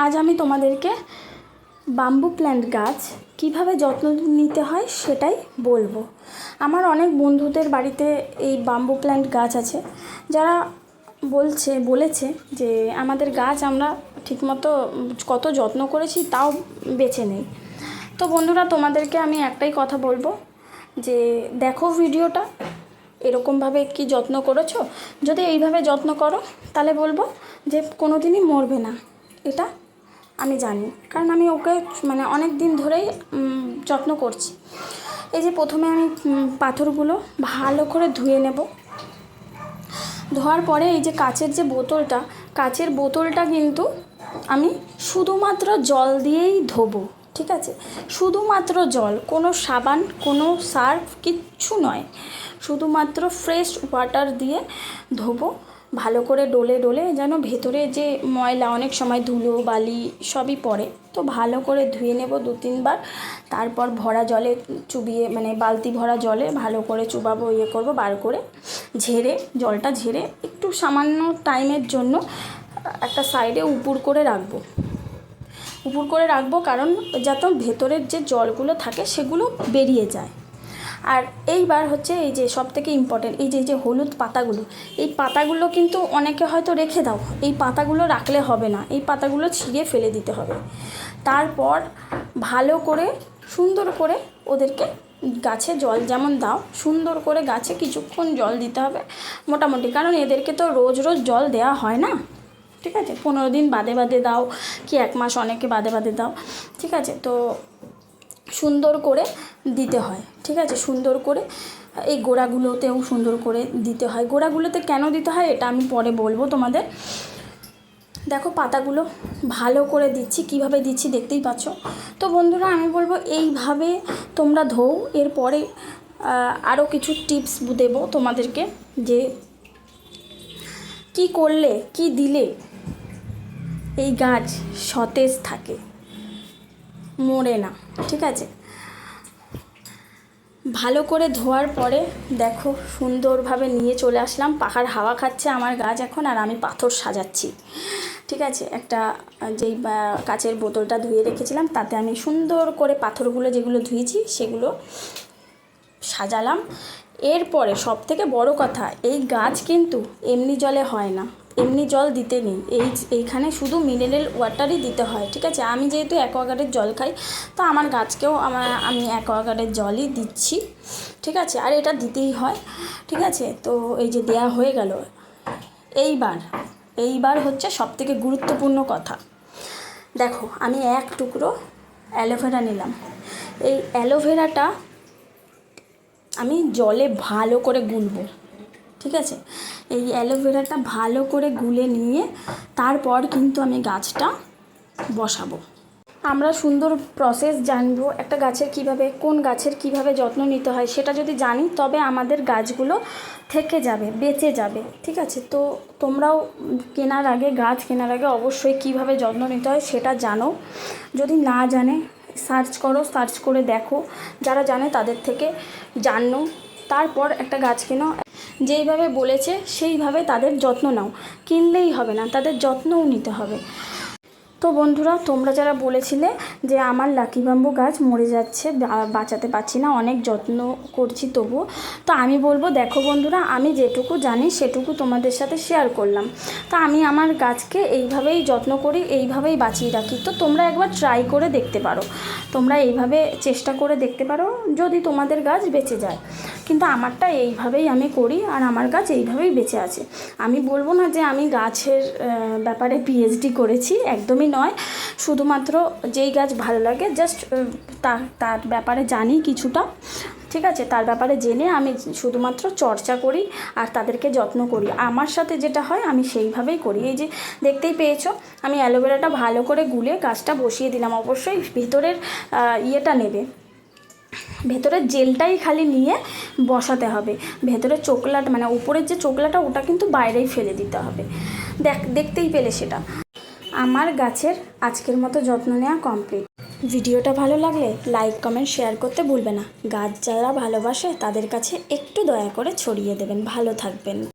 আজ আমি তোমাদেরকে বাম্বু প্ল্যান্ট গাছ কীভাবে যত্ন নিতে হয় সেটাই বলব। আমার অনেক বন্ধুদের বাড়িতে এই বাম্বু প্ল্যান্ট গাছ আছে, যারা বলছে, বলেছে যে আমাদের গাছ আমরা ঠিকমতো কত যত্ন করেছি তাও বেছে নেই। তো বন্ধুরা, তোমাদেরকে আমি একটাই কথা বলব যে দেখো ভিডিওটা, এরকমভাবে কি যত্ন করেছ? যদি এইভাবে যত্ন করো, তাহলে বলব যে কোনো দিনই মরবে না। এটা আমি জানি। কারণ আমি ওকে মানে অনেক দিন ধরেই যত্ন করছি। এই যে প্রথমে আমি পাথরগুলো ভালো করে ধুয়ে নেব। ধোয়ার পরে এই যে কাচের যে বোতলটা, কাচের বোতলটা কিন্তু আমি শুধুমাত্র জল দিয়েই ধোবো, ঠিক আছে? শুধুমাত্র জল, কোনো সাবান, কোনো সার্ফ, কিচ্ছু নয়। শুধুমাত্র ফ্রেশ ওয়াটার দিয়ে ধোবো। ভালো করে ডলে ডলে যেন ভেতরে যে ময়লা, অনেক সময় ধুলো, বালি সবই পড়ে। তো ভালো করে ধুয়ে নেব দু তিনবার। তারপর ভরা জলে চুবিয়ে মানে বালতি ভরা জলে ভালো করে চুবাবো ইয়ে করব, বার করে ঝেড়ে, জলটা ঝেড়ে একটু সামান্য টাইমের জন্য একটা সাইডে উপুর করে রাখব। উপুর করে রাখব কারণ যাতে ভেতরের যে জলগুলো থাকে সেগুলো বেরিয়ে যায়। আর এইবার হচ্ছে এই যে সব থেকে ইম্পর্টেন্ট এই যে এই যে হলুদ পাতাগুলো, এই পাতাগুলো কিন্তু অনেকে হয়তো রেখে দাও, এই পাতাগুলো রাখলে হবে না, এই পাতাগুলো ছিঁড়ে ফেলে দিতে হবে। তারপর ভালো করে, সুন্দর করে ওদেরকে গাছে জল যেমন দাও, সুন্দর করে গাছে কিছুক্ষণ জল দিতে হবে, মোটামুটি, কারণ এদেরকে তো রোজ রোজ জল দেওয়া হয় না, ঠিক আছে? পনেরো দিন বাদে বাদে দাও, কি এক মাস অনেকে বাদে বাদে দাও, ঠিক আছে? তো সুন্দর করে দিতে হয়, ঠিক আছে? সুন্দর করে এই গোড়াগুলোতেও সুন্দর করে দিতে হয়। গোড়াগুলোতে কেন দিতে হয় এটা আমি পরে বলব তোমাদের। দেখো পাতাগুলো ভালো করে দিচ্ছি, কীভাবে দিচ্ছি দেখতেই পাচ্ছ? তো বন্ধুরা, আমি বলব এইভাবে তোমরা ধোও। এরপরে আরও কিছু টিপস দেবো তোমাদেরকে যে কি করলে, কি দিলে এই গাছ সতেজ থাকে, মরে না, ঠিক আছে? ভালো করে ধোয়ার পরে দেখো সুন্দরভাবে নিয়ে চলে আসলাম। পাখার হাওয়া খাচ্ছে আমার গাছ এখন আর আমি পাথর সাজাচ্ছি। ঠিক আছে? একটা যেই কাচের বোতলটা ধুয়ে রেখেছিলাম, তাতে আমি সুন্দর করে পাথরগুলো যেগুলো ধুয়েছি সেগুলো সাজালাম। এরপরে সব থেকে বড় কথা, এই গাছ কিন্তু এমনি জলে হয় না। এমনি জল দিতে নেই। এই এইখানে শুধু মিনারেল ওয়াটারই দিতে হয়, ঠিক আছে? আমি যেহেতু অ্যাকোয়াগার্ডের জল খাই, তো আমার গাছকেও আমার, আমি অ্যাকোয়াগার্ডের জলই দিচ্ছি, ঠিক আছে? আর এটা দিতেই হয়, ঠিক আছে? তো এই যে দেয়া হয়ে গেল। এইবার এইবার হচ্ছে সব থেকে গুরুত্বপূর্ণ কথা। দেখো, আমি এক টুকরো অ্যালোভেরা নিলাম। এই অ্যালোভেরাটা আমি জলে ভালো করে গুলবো ঠিক আছে? এই অ্যালোভেরাটা ভালো করে গুলে নিয়ে তারপর কিন্তু আমি গাছটা বসাবো। আমরা সুন্দর প্রসেস জানব একটা গাছের কীভাবে, কোন গাছের কীভাবে যত্ন নিতে হয়, সেটা যদি জানি তবে আমাদের গাছগুলো থেকে যাবে, বেঁচে যাবে, ঠিক আছে? তো তোমরাও কেনার আগে, গাছ কেনার আগে অবশ্যই কীভাবে যত্ন নিতে হয় সেটা জানো। যদি না জানে সার্চ করো সার্চ করে দেখো। যারা জানে তাদের থেকে জানো। তারপর একটা গাছ কেনো যেইভাবে বলেছে, সেইভাবে তাদের যত্ন নাও। কিনলেই হবে না, তাদের যত্নও নিতে হবে। তো বন্ধুরা, তোমরা যারা বলেছিলে যে আমার লাকি বাম্বু গাছ মরে যাচ্ছে বাঁচাতে পারছি না, অনেক যত্ন করছি তবুও তো আমি বলব, দেখো বন্ধুরা, আমি যেটুকু জানি সেটুকু তোমাদের সাথে শেয়ার করলাম। তো আমি আমার গাছকে এইভাবেই যত্ন করি, এইভাবেই বাঁচিয়ে রাখি। তো তোমরা একবার ট্রাই করে দেখতে পারো। তোমরা এইভাবে চেষ্টা করে দেখতে পারো, যদি তোমাদের গাছ বেঁচে যায়। কিন্তু আমারটা এইভাবেই আমি করি আর আমার গাছ এইভাবেই বেঁচে আছে। আমি বলব না যে আমি গাছের ব্যাপারে পিএইচডি করেছি, একদমই নয়। শুধুমাত্র যেই গাছ ভালো লাগে জাস্ট তার তার ব্যাপারে জানি কিছুটা, ঠিক আছে? তার ব্যাপারে জেনে আমি শুধুমাত্র চর্চা করি আর তাদেরকে যত্ন করি। আমার সাথে যেটা হয়, আমি সেইভাবেই করি। এই যে দেখতেই পেয়েছ, আমি অ্যালোভেরাটা ভালো করে গুলে গাছটা বসিয়ে দিলাম। অবশ্যই ভিতরের ইয়েটা নেবে। ভেতরের জেলটাই খালি নিয়ে বসাতে হবে। ভেতরের চোকলাটা মানে উপরের যে চোকলাটা ওটা কিন্তু বাইরেই ফেলে দিতে হবে। দেখ, দেখতেই পেলে সেটা। আমার গাছের আজকের মতো যত্ন নেওয়া কমপ্লিট ভিডিওটা ভালো লাগলে লাইক কমেন্ট শেয়ার করতে ভুলবে না। গাছ যারা ভালোবাসে, তাদের কাছে একটু দয়া করে ছড়িয়ে দেবেন। ভালো থাকবেন।